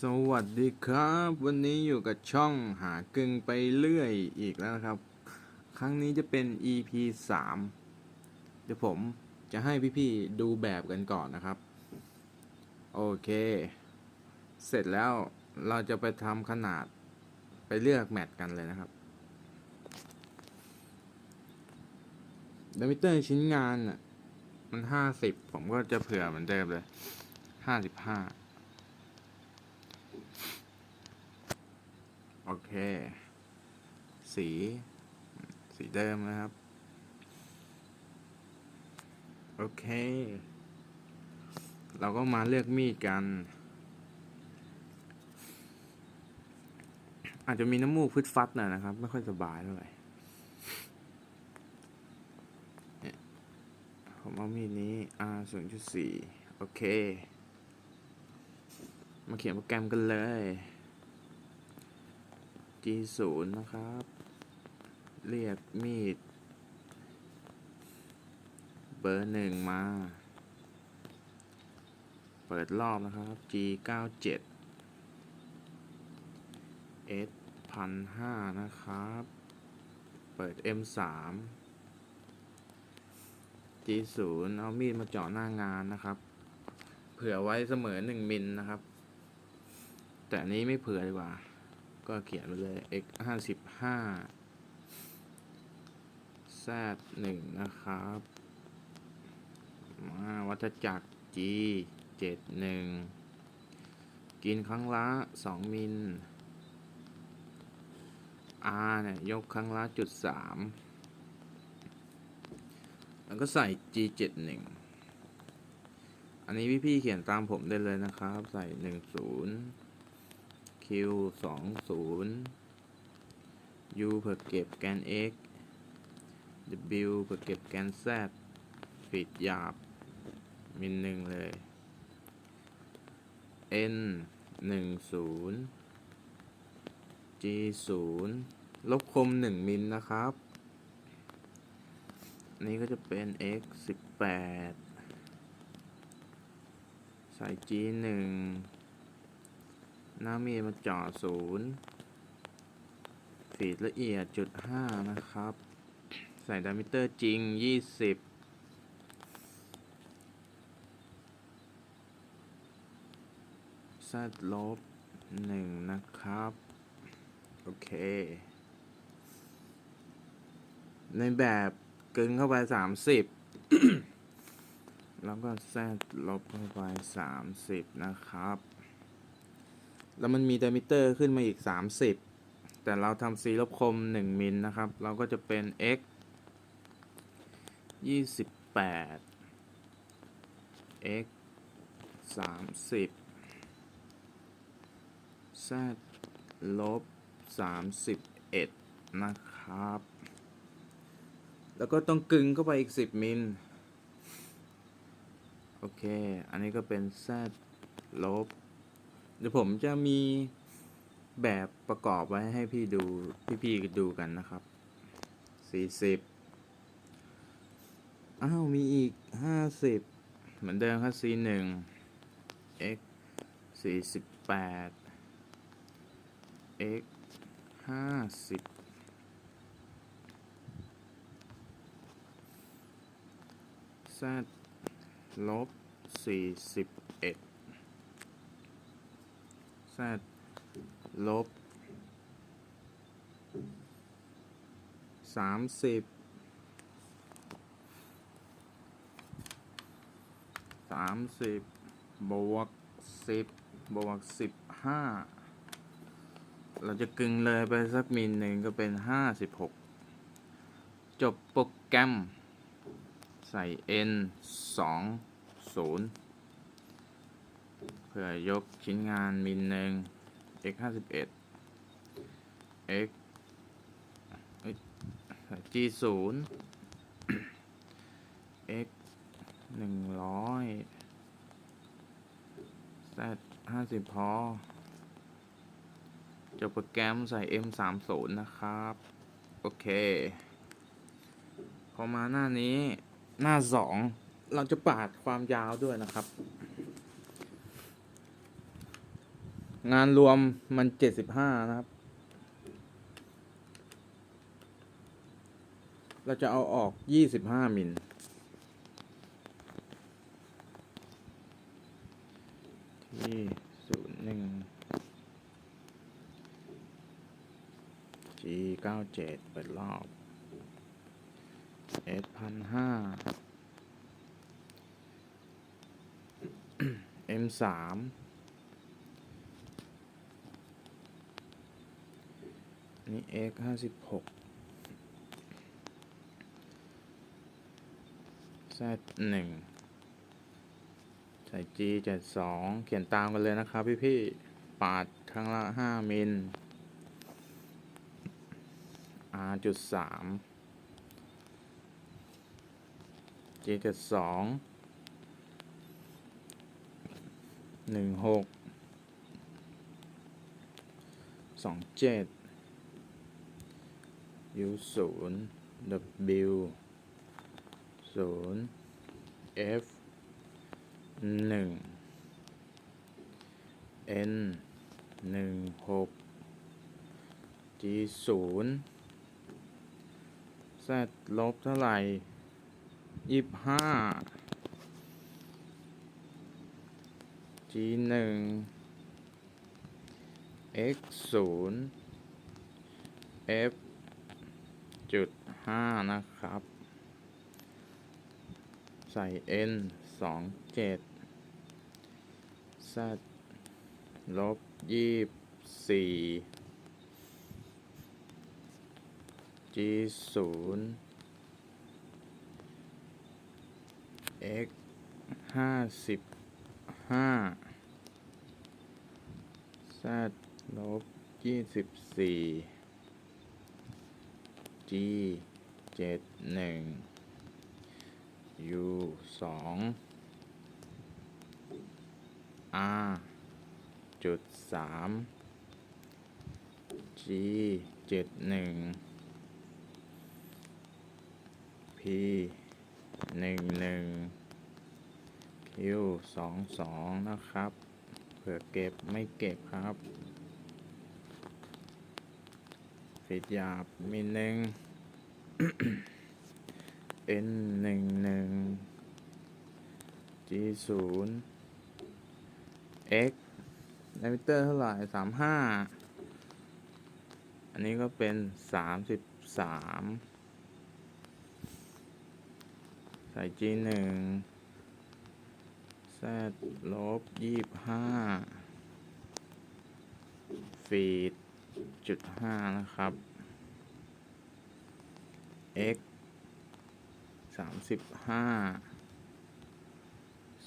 สวัสดีครับ วันนี้อยู่กับช่องหากึ่งไปเรื่อยอีกแล้วครับ ครั้งนี้จะเป็น EP 3 เดี๋ยวผมจะให้พี่ๆดูแบบกันก่อนนะครับ โอเค เสร็จแล้วเราจะไปทำขนาดไปเลือกแมทกันเลยนะครับดมิเตอร์ชิ้นงานน่ะ มัน 50 ผมก็จะเผื่อเหมือนเดิมเลย 55 โอ เค สี สีเดิมนะครับ โอเค เราก็มาเลือกมีดกัน อาจจะมีน้ำมูกฟึดฟัดหน่อยนะครับ ไม่ค่อยสบายเท่าไหร่เนี่ยผมเอามีดนี้ R 0.4 โอเค มาเขียนโปรแกรมกันเลย G 0 นะครับ เรียกมีด เบอร์หนึ่งมา เปิดรอบนะครับ G 9 7 S พันห้านะครับ เปิด M 3 G 0 เอามีดมาเจาะหน้างานนะครับ เผื่อไว้เสมอหนึ่งมิลนะครับ แต่อันนี้ไม่เผื่อดีกว่า ก็เขียนไปเลย x ห้าสิบห้า z หนึ่งนะครับ มาวัฏจักร g เจ็ดหนึ่ง กินครั้งละสองมิล r เนี่ย ยกครั้งละจุดสามแล้วก็ใส่ g เจ็ดหนึ่งอันนี้พี่ๆเขียนตามผมได้เลยนะครับ ใส่หนึ่งศูนย์ Q สองศูนย์ U เพื่อเก็บแกน x W เพื่อเก็บแกน z ปิดหยาบ มินหนึ่งเลย N หนึ่งศูนย์ G ศูนย์ลบคมหนึ่งมิลนะครับอันนี้ก็จะเป็น x สิบแปดใส่ G หนึ่ง น้ามีดมาจ่อศูนย์ฟีดละเอียดจุดห้านะครับ ใส่ดามิเตอร์จริงยี่สิบแซดลบหนึ่งนะครับ โอเค ในแบบกึงเข้าไปสามสิบแล้วก็แซดลบเข้าไปสามสิบนะครับ แล้วมันมีเดมิเตอร์ขึ้นมาอีก 30 แต่เราทำซีลบคม 1 มิลนะครับ เราก็จะเป็น x 28 x 30 z ลบ 31 นะครับ แล้วก็ต้องกึงเข้าไปอีก 10 มิล โอเค อันนี้ก็เป็น z ลบ เดี๋ยวผมจะมีแบบประกอบไว้ให้พี่ดูพี่ๆดูกันนะครับสี่สิบอ้าว มีอีกห้าสิบเหมือนเดิมครับ C หนึ่ง x สี่สิบแปด x ห้าสิบ z ลบสี่สิบ z ลบสามสิบสามสิบบวกสิบบวกสิบห้าเราจะกึงเลยไปสักมิลหนึ่งก็เป็นห้าสิบหกจบโปรแกรม ใส่ n สองศูนย์ เพื่อยกชิ้นงานมิลหนึ่ง x ห้าสิบเอ็ด x g ศูนย์ x หนึ่งร้อย z ห้าสิบพอจบโปรแกรมใส่ m สามศูนย์นะครับ โอเค พอมาหน้านี้หน้าสองเราจะปาดความยาวด้วยนะครับ งานรวมมันเจ็ดสิบห้านะครับ เราจะเอาออกยี่สิบห้ามิลที่ศูนย์หนึ่ง G เก้าเจ็ดเปิดรอบ S พันห้า M สาม นี่ X ห้าสิบหก Z หนึ่งใส่ G เจ็ดสองเขียนตามกันเลยนะครับพี่พี่ปาดครั้งละห้ามิล R จุดสาม G เจ็ดสองหนึ่งหกสองเจ็ด U ศูนย์ W ศูนย์ F หนึ่ง N หนึ่งหก G ศูนย์ Z ลบเท่าไหร่ยี่ห้า G หนึ่ง X ศูนย์ F จุดห้านะครับ ใส่ N สองเจ็ด Z ลบยี่สี่ G ศูนย์ X ห้าสิบห้า Z ลบยี่สิบสี่ G เจ็ดหนึ่ง U สอง R จุดสาม G เจ็ดหนึ่ง P หนึ่งหนึ่ง Q สองสองนะครับ เผื่อเก็บไม่เก็บครับ ปิดหยาบมีหนึ่ง N หนึ่งหนึ่ง G ศูนย์ X ในมิเตอร์เท่าไหร่สามห้าอันนี้ก็เป็นสามสิบสามใส่ G หนึ่ง Z ลบยี่ห้าฟีด จุดห้านะครับ x สามสิบห้า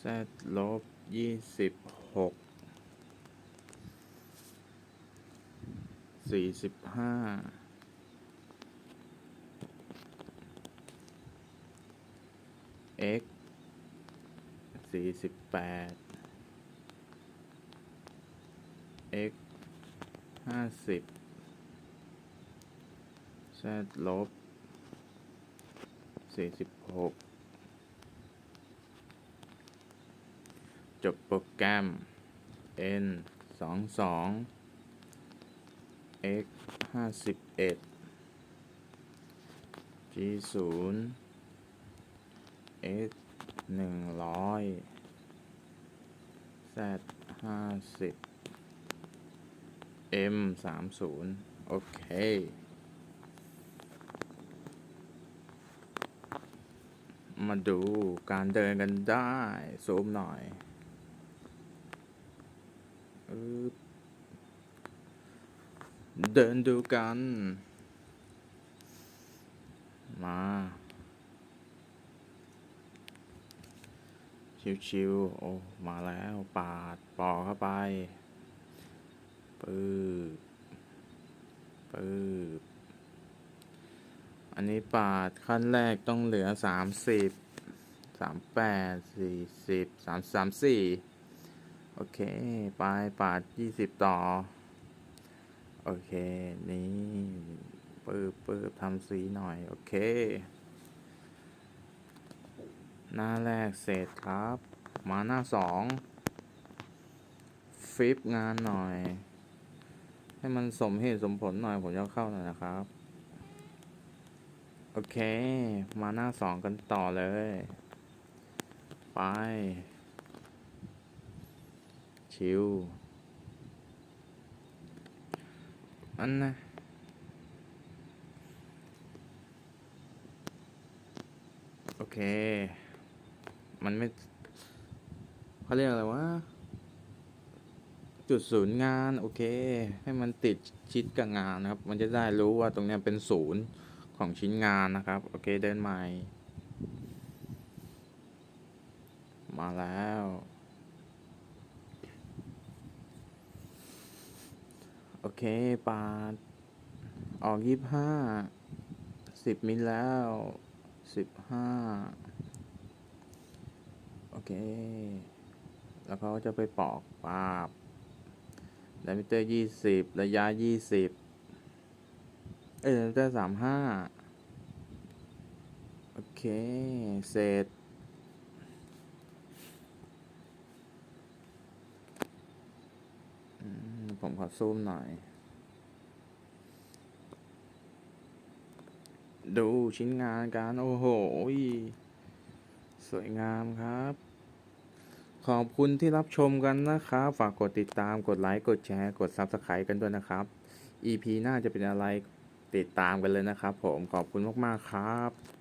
z ลบยี่สิบหกสี่สิบห้า x สี่สิบแปด x ห้าสิบ z ลบสี่สิบหกจบโปรแกรม n สองสอง x ห้าสิบเอ็ด g ศูนย์ x หนึ่งร้อย z ห้าสิบ m สามศูนย์โอเค มาดูการเดินกันได้ ซูมหน่อยเดินดูกัน มา ชิวๆโอ้ มาแล้ว ปาด ปอกเข้าไป ปื๊บปื๊บอันนี้ปาดขั้นแรกต้องเหลือสามสิบสามแปดสี่สิบสามสามสี่โอเค ไปปาดยี่สิบต่อ โอเค นี่ปื๊บปื๊บทำสีหน่อย โอเค หน้าแรกเสร็จครับ มาหน้าสอง ฟิปงานหน่อย ให้มันสมเหตุสมผลหน่อยผมจะเข้าหน่อยนะครับ โอเค มาหน้าสองกันต่อเลย ไป ชิวอันนะโอเค มันไม่เขาเรียกอะไรวะ จุดศูนย์งานโอเค ให้มันติดชิดกับงานนะครับ มันจะได้รู้ว่าตรงนี้เป็นศูนย์ของชิ้นงานนะครับ โอเคเดินใหม่ มาแล้ว โอเคปาด ออกยี่ห้าสิบมิลแล้วสิบห้าโอเค แล้วเขาก็จะไปปอกปาบ ดมิเตอร์ยี่สิบระยะยี่สิบเอ้ยไดมิเตอร์สามห้าโอเค เสร็จ ผมขอซูมหน่อย ดูชิ้นงานกันโอ้โห สวยงามครับ ขอบคุณที่รับชมกันนะครับ ฝากกดติดตาม กดไลค์ กดแชร์ กด Subscribe กันด้วยนะครับ EP หน้าจะเป็นอะไรติดตามกันเลยนะครับผม ขอบคุณมาก ๆ ครับ